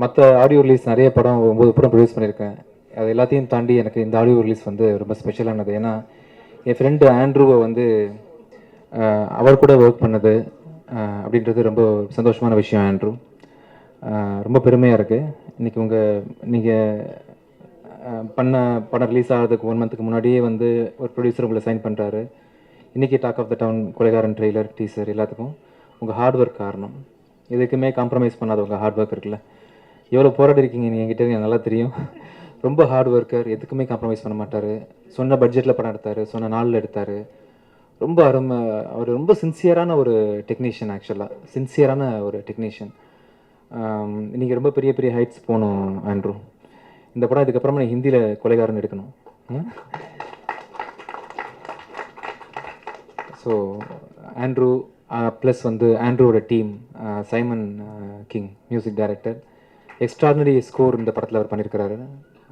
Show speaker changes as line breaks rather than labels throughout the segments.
மற்ற audio release நிறைய படம் ஒம்பது படம் ப்ரொடியூஸ் பண்ணியிருக்கேன். அது எல்லாத்தையும் தாண்டி எனக்கு இந்த ஆடியோ ரிலீஸ் வந்து ரொம்ப ஸ்பெஷலானது ஏன்னா என் ஃப்ரெண்டு ஆண்ட்ரூவை வந்து அவர் கூட ஒர்க் பண்ணது அப்படின்றது ரொம்ப சந்தோஷமான விஷயம் ஆண்ட்ரூ. ரொம்ப பெருமையாக இருக்குது இன்றைக்கி உங்கள் நீங்கள் பண்ண படம் ரிலீஸ் ஆகிறதுக்கு ஒன் மந்த்துக்கு முன்னாடியே வந்து ஒரு ப்ரொடியூசர் உங்களை சைன் பண்ணுறாரு இன்றைக்கி talk of the town Kolaigaran trailer teaser எல்லாத்துக்கும். உங்கள் ஹார்ட் ஒர்க் காரணம். எதுக்குமே காம்ப்ரமைஸ் பண்ணாத உங்கள் ஹார்ட் ஒர்க் இருக்குல்ல. எவ்வளோ போராடி இருக்கீங்க நீங்கள் என்கிட்ட எனக்கு நல்லா தெரியும். ரொம்ப ஹார்ட் ஒர்க்கர் எதுக்குமே காம்ப்ரமைஸ் பண்ண மாட்டார். சொன்ன பட்ஜெட்டில் படம் எடுத்தார் சொன்ன நாளில் எடுத்தார். ரொம்ப அருமை அவர் ரொம்ப சின்சியரான ஒரு டெக்னீஷியன் ஆக்சுவலாக சின்சியரான ஒரு டெக்னீஷியன் இன்றைக்கி ரொம்ப பெரிய பெரிய ஹைட்ஸ் போகணும் ஆண்ட்ரூ இந்த படம் இதுக்கப்புறமா நான் ஹிந்தியில் கொலைகாரன் எடுக்கணும். ஸோ ஆண்ட்ரூ ப்ளஸ் வந்து ஆண்ட்ரூவோட team Simon King music director extraordinary score இந்த படத்தில் அவர் பண்ணியிருக்கிறாரு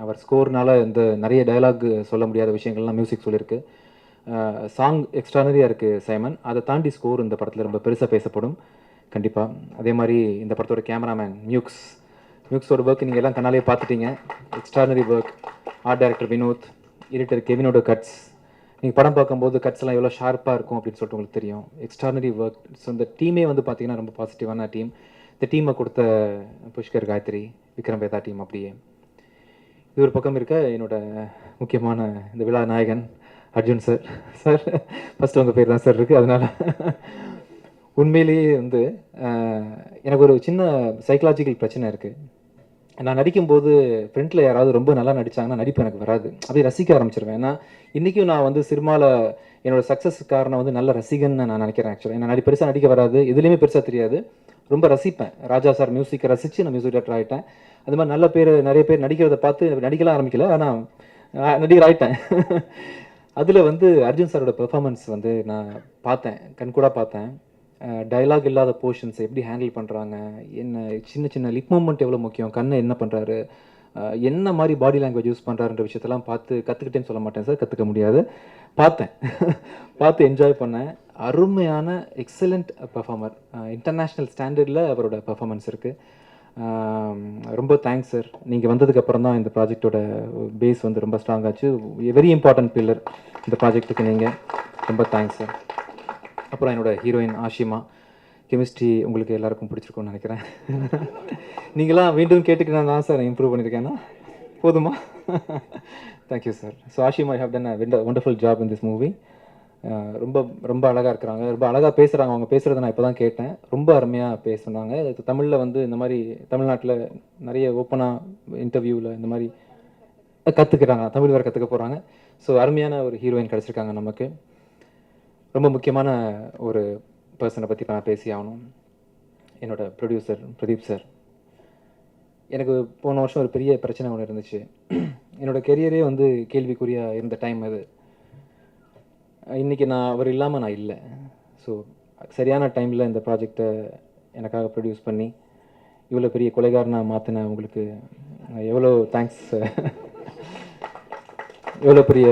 அவர் ஸ்கோர்னால இந்த நிறைய டயலாக் சொல்ல முடியாத விஷயங்கள்லாம் மியூசிக் சொல்லியிருக்கு சாங் எக்ஸ்ட்ரானரியாக இருக்குது சைமன் அதை தாண்டி ஸ்கோர் இந்த படத்தில் ரொம்ப பெருசாக பேசப்படும். கண்டிப்பாக அதே மாதிரி இந்த படத்தோட கேமராமேன் மியூக்ஸ் மியூக்ஸோட ஒர்க் நீங்கள் எல்லாம் கண்ணாலே பார்த்துட்டீங்க. Extraordinary work art director Vinoth editor கெவினோட cuts நீங்கள் படம் பார்க்கும்போது கட்ஸ் எல்லாம் எவ்வளோ ஷார்ப்பாக இருக்கும் அப்படின்னு சொல்லிட்டு உங்களுக்கு தெரியும். எக்ஸ்ட்ரானரி ஒர்க் ஸோ இந்த டீமே வந்து பார்த்தீங்கன்னா ரொம்ப பாசிட்டிவான டீம் இந்த டீமை கொடுத்த புஷ்கர் காயத்ரி விக்ரம் வேதா டீம் அப்படியே. இது ஒரு பக்கம் இருக்க என்னோட முக்கியமான இந்த விழா நாயகன் அர்ஜுன் சார். சார் ஃபஸ்ட்டு உங்கள் பேர் தான் சார் இருக்குது அதனால் உண்மையிலேயே வந்து எனக்கு ஒரு சின்ன சைக்கலாஜிக்கல் பிரச்சனை இருக்குது நான் நடிக்கும்போது ஃப்ரெண்டில் யாராவது ரொம்ப நல்லா நடிச்சாங்கன்னா நடிப்பு எனக்கு வராது. அப்படியே ரசிக்க ஆரம்பிச்சிருவேன். ஏன்னா இன்றைக்கும் நான் வந்து சினிமாவில் என்னோடய சக்ஸஸ் காரணம் வந்து நல்ல ரசிகன்னு நான் நினைக்கிறேன் ஆக்சுவலாக நான் நடி பெருசாக நடிக்க வராது. எதுலேயுமே பெருசாக தெரியாது. ரொம்ப ரசிப்பேன். ராஜா சார் மியூசிக்கை ரசித்து நான் மியூசிக் டேரக்டர் ஆகிட்டேன் அது மாதிரி நல்ல பேர் நிறைய பேர் நடிக்கிறத பார்த்து நடிக்கலாம் ஆரம்பிக்கல. ஆனால் நடிகர் ஆகிட்டேன் அதில் வந்து அர்ஜுன் சாரோட பெர்ஃபார்மன்ஸ் வந்து நான் பார்த்தேன். கண்கூடாக பார்த்தேன். டயலாக் இல்லாத போர்ஷன்ஸை எப்படி ஹேண்டில் பண்ணுறாங்க என்ன சின்ன சின்ன லிப் மூமெண்ட் எவ்வளோ முக்கியம் கண்ணை என்ன பண்ணுறாரு என்ன மாதிரி பாடி லாங்குவேஜ் யூஸ் பண்ணுறாருன்ற விஷயத்தெல்லாம் பார்த்து கற்றுக்கிட்டேன்னு சொல்ல மாட்டேன் சார் கற்றுக்க முடியாது. பார்த்தேன். பார்த்து என்ஜாய் பண்ணேன். அருமையான எக்ஸலண்ட் பர்ஃபார்மர் இன்டர்நேஷ்னல் ஸ்டாண்டர்டில் அவரோட பெர்ஃபார்மன்ஸ் இருக்குது ரொம்ப தேங்க்ஸ் சார் நீங்கள் வந்ததுக்கப்புறம் தான் இந்த ப்ராஜெக்டோட பேஸ் வந்து ரொம்ப ஸ்ட்ராங் ஆச்சு. வெரி இம்பார்ட்டன்ட் பில்லர் இந்த ப்ராஜெக்ட்டுக்கு நீங்கள் ரொம்ப தேங்க்ஸ் சார் அப்புறம் என்னோட ஹீரோயின் ஆஷிமா. கெமிஸ்ட்ரி உங்களுக்கு எல்லாருக்கும் பிடிச்சிருக்கும்னு நினைக்கிறேன். நீங்களாம் மீண்டும் கேட்டுக்கினா தான் சார் இம்ப்ரூவ் பண்ணியிருக்கேன்னா போதுமா? Thank you sir so Ashima have done a wonderful job in this movie ரொம்ப ரொம்ப அழகாக இருக்கிறாங்க. ரொம்ப அழகாக பேசுகிறாங்க அவங்க பேசுகிறத நான் இப்போ தான் கேட்டேன். ரொம்ப அருமையாக பேசுனாங்க. தமிழில் வந்து இந்த மாதிரி தமிழ்நாட்டில் நிறைய ஓப்பனாக இன்டர்வியூவில் இந்த மாதிரி கற்றுக்கிறாங்க தமிழ் வேறு கற்றுக்க போகிறாங்க ஸோ அருமையான ஒரு ஹீரோயின் கிடச்சிருக்காங்க நமக்கு. ரொம்ப முக்கியமான ஒரு பர்சனை பற்றி நான் பேசி ஆகணும். என்னோடய ப்ரொடியூசர் பிரதீப் சார் எனக்கு போன வருஷம் ஒரு பெரிய பிரச்சனை ஒன்று இருந்துச்சு. என்னோட கெரியரே வந்து கேள்விக்குறியாக இருந்த டைம் அது. இன்றைக்கி நான் அவர் இல்லாமல் நான் இல்லை. ஸோ சரியான டைமில் இந்த ப்ராஜெக்டை எனக்காக ப்ரொடியூஸ் பண்ணி இவ்வளோ பெரிய கொலைகாரனாக மாற்றின உங்களுக்கு எவ்வளோ தேங்க்ஸ் எவ்வளோ பெரிய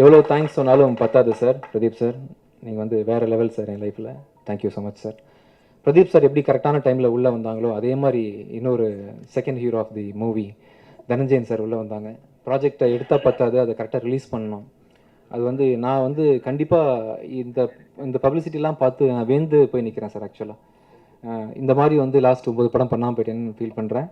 எவ்வளோ தேங்க்ஸ் சொன்னாலும் பத்தாது சார் பிரதீப் சார் நீங்கள் வந்து வேறு லெவல் சார் என் லைஃப்பில் thank you so much sir Pradeep sir எப்படி கரெக்டான டைமில் உள்ளே வந்தாங்களோ அதே மாதிரி இன்னொரு second hero of the movie Dhananjayan sir உள்ளே வந்தாங்க. ப்ராஜெக்டை எடுத்தால் பத்தாது அதை கரெக்டாக ரிலீஸ் பண்ணணும். அது வந்து நான் வந்து கண்டிப்பாக இந்த இந்த பப்ளிசிட்டிலாம் பார்த்து நான் வேந்து போய் நிற்கிறேன் சார் ஆக்சுவலாக இந்த மாதிரி வந்து லாஸ்ட் ஒம்பது படம் பண்ணாமல் போயிட்டேன்னு ஃபீல் பண்ணுறேன்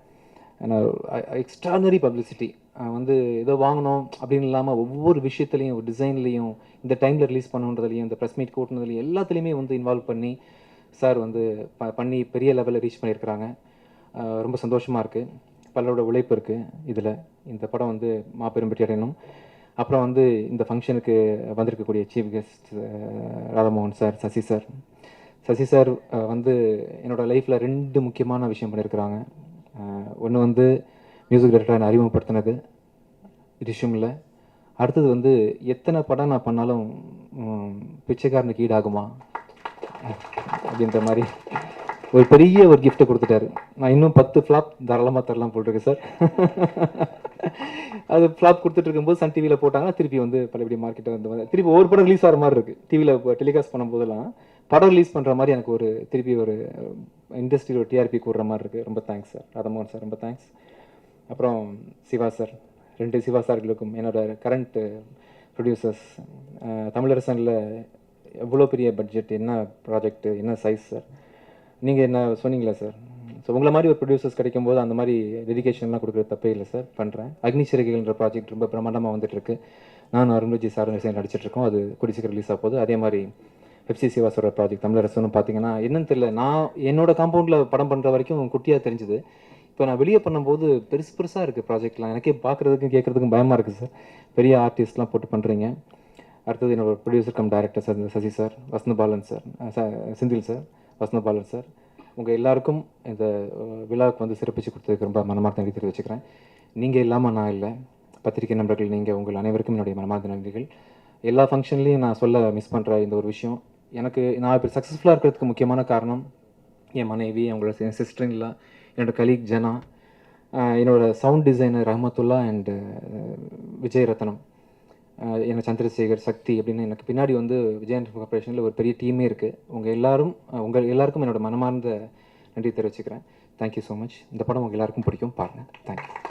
எக்ஸ்ட்ரானரி பப்ளிசிட்டி uh, uh, வந்து ஏதோ வாங்கணும் அப்படின்னு இல்லாமல் ஒவ்வொரு விஷயத்துலையும் ஒரு டிசைன்லேயும் இந்த டைமில் ரிலீஸ் பண்ணுன்றதுலையும் இந்த ப்ரெஸ் மீட் கூட்டினதுலையும் எல்லாத்துலேயுமே வந்து இன்வால்வ் பண்ணி சார் வந்து ப பண்ணி பெரிய லெவலில் ரீச் பண்ணியிருக்கிறாங்க. Uh, ரொம்ப சந்தோஷமாக இருக்குது பலரோட உழைப்பு இருக்குது இதில். இந்த படம் வந்து மாபெரும் வெற்றி அடையணும். அப்புறம் வந்து இந்த ஃபங்க்ஷனுக்கு வந்திருக்கக்கூடிய chief guest Radha Mohan sir Sasi sir Sasi sir வந்து என்னோடய லைஃப்பில் ரெண்டு முக்கியமான விஷயம் பண்ணியிருக்கிறாங்க. ஒன்று வந்து மியூசிக் டைரக்டர் அறிமுகப்படுத்தினது. ரிஷ்யூமில். அடுத்தது வந்து எத்தனை படம் நான் பண்ணாலும் பிச்சைக்காரனுக்கு ஈடாகுமா? அப்படின்ற மாதிரி ஒரு பெரிய ஒரு கிஃப்ட்டை கொடுத்துட்டாரு. நான் இன்னும் பத்து ஃப்ளாப் தாராளமாக தரலாம் போட்டிருக்கேன் சார் அது ஃப்ளாப் கொடுத்துட்டு இருக்கும்போது சன் டிவியில் போட்டாங்கன்னா திருப்பி வந்து பழையபடி மார்க்கெட்டை வந்து திருப்பி ஒவ்வொரு படம் ரிலீஸ் ஆகிற மாதிரி இருக்குது டிவியில் இப்போ டெலிகாஸ்ட் பண்ணும்போதெல்லாம் படம் ரிலீஸ் பண்ணுற மாதிரி எனக்கு ஒரு திருப்பி ஒரு இண்டஸ்ட்ரியில் ஒரு டிஆர்பி கூடுற மாதிரி இருக்குது ரொம்ப தேங்க்ஸ் சார் ராதமோகன் சார் ரொம்ப தேங்க்ஸ் அப்புறம் சிவா சார் ரெண்டு சிவா சார்களுக்கும் என்னோட கரண்ட் ப்ரொடியூசர்ஸ் தமிழரசனில் எவ்வளோ பெரிய பட்ஜெட் என்ன ப்ராஜெக்ட்டு என்ன சைஸ் சார் நீங்கள் என்ன சொன்னீங்களா சார் ஸோ உங்களை மாதிரி ஒரு ப்ரொடியூசர்ஸ் கிடைக்கும்போது அந்த மாதிரி டெடிக்கேஷன்லாம் கொடுக்குறது தப்பே இல்லை சார் பண்ணுறேன் அக்னி சிறகைகள்ன்ற ப்ராஜெக்ட் ரொம்ப பிரமாண்டமாக வந்துட்டுருக்கு நான் அருண்விஜி சார் சேர்ந்து நடிச்சிட்ருக்கோம் அது குடிசீக்கிரம் ரிலீஸ் ஆக போகுது. அதே மாதிரி பெப்சி சிவாசோட ப்ராஜெக்ட் தமிழரசனும் பார்த்தீங்கன்னா என்னன்னு தெரியல. நான் என்னோட காம்பவுண்டில் படம் பண்ணுற வரைக்கும் குட்டியாக தெரிஞ்சுது. இப்போ நான் வெளியே பண்ணும்போது பெருசு பெருசாக இருக்குது ப்ராஜெக்ட்லாம் எனக்கே பார்க்குறதுக்கும் கேட்குறதுக்கும் பயமாக இருக்குது சார் பெரிய ஆர்டிஸ்ட்லாம் போட்டு பண்ணுறீங்க அடுத்தது என்னோட producer cum director sir Sasi sir Vasanthabalan sir Senthil sir Vasanthabalan sir உங்கள் எல்லாருக்கும் இந்த விழாவுக்கு வந்து சிறப்பிச்சு கொடுத்ததுக்கு ரொம்ப மனமார்ந்த நன்றி தெரிவிச்சுக்கிறேன். நீங்கள் இல்லாமல் நான் இல்லை. பத்திரிகை நண்பர்கள் நீங்கள் உங்கள் அனைவருக்கும் என்னுடைய மனமார்ந்த நன்றிகள். எல்லா ஃபங்க்ஷன்லேயும் நான் சொல்ல மிஸ் பண்ணுற இந்த ஒரு விஷயம் எனக்கு நான் இப்போ சக்ஸஸ்ஃபுல்லாக இருக்கிறதுக்கு முக்கியமான காரணம் என் மனைவி அவங்களோட என் சிஸ்டர் இல்லை என்னோட கலீக் ஜனா என்னோட sound designer Rahmatullah and Vijay Rathnam ah என்ன சந்திரசேகர் சக்தி அப்படின்னு எனக்கு பின்னாடி வந்து விஜயன் கார்பரேஷனில் ஒரு பெரிய டீமே இருக்குது உங்கள் எல்லாரும் உங்கள் எல்லாருக்கும் என்னோட மனமார்ந்த நன்றி தெரிவிச்சுக்கிறேன். தேங்க்யூ ஸோ மச் இந்த படம் உங்கள் எல்லாருக்கும் பிடிக்கும். பாருங்கள் தேங்க்யூ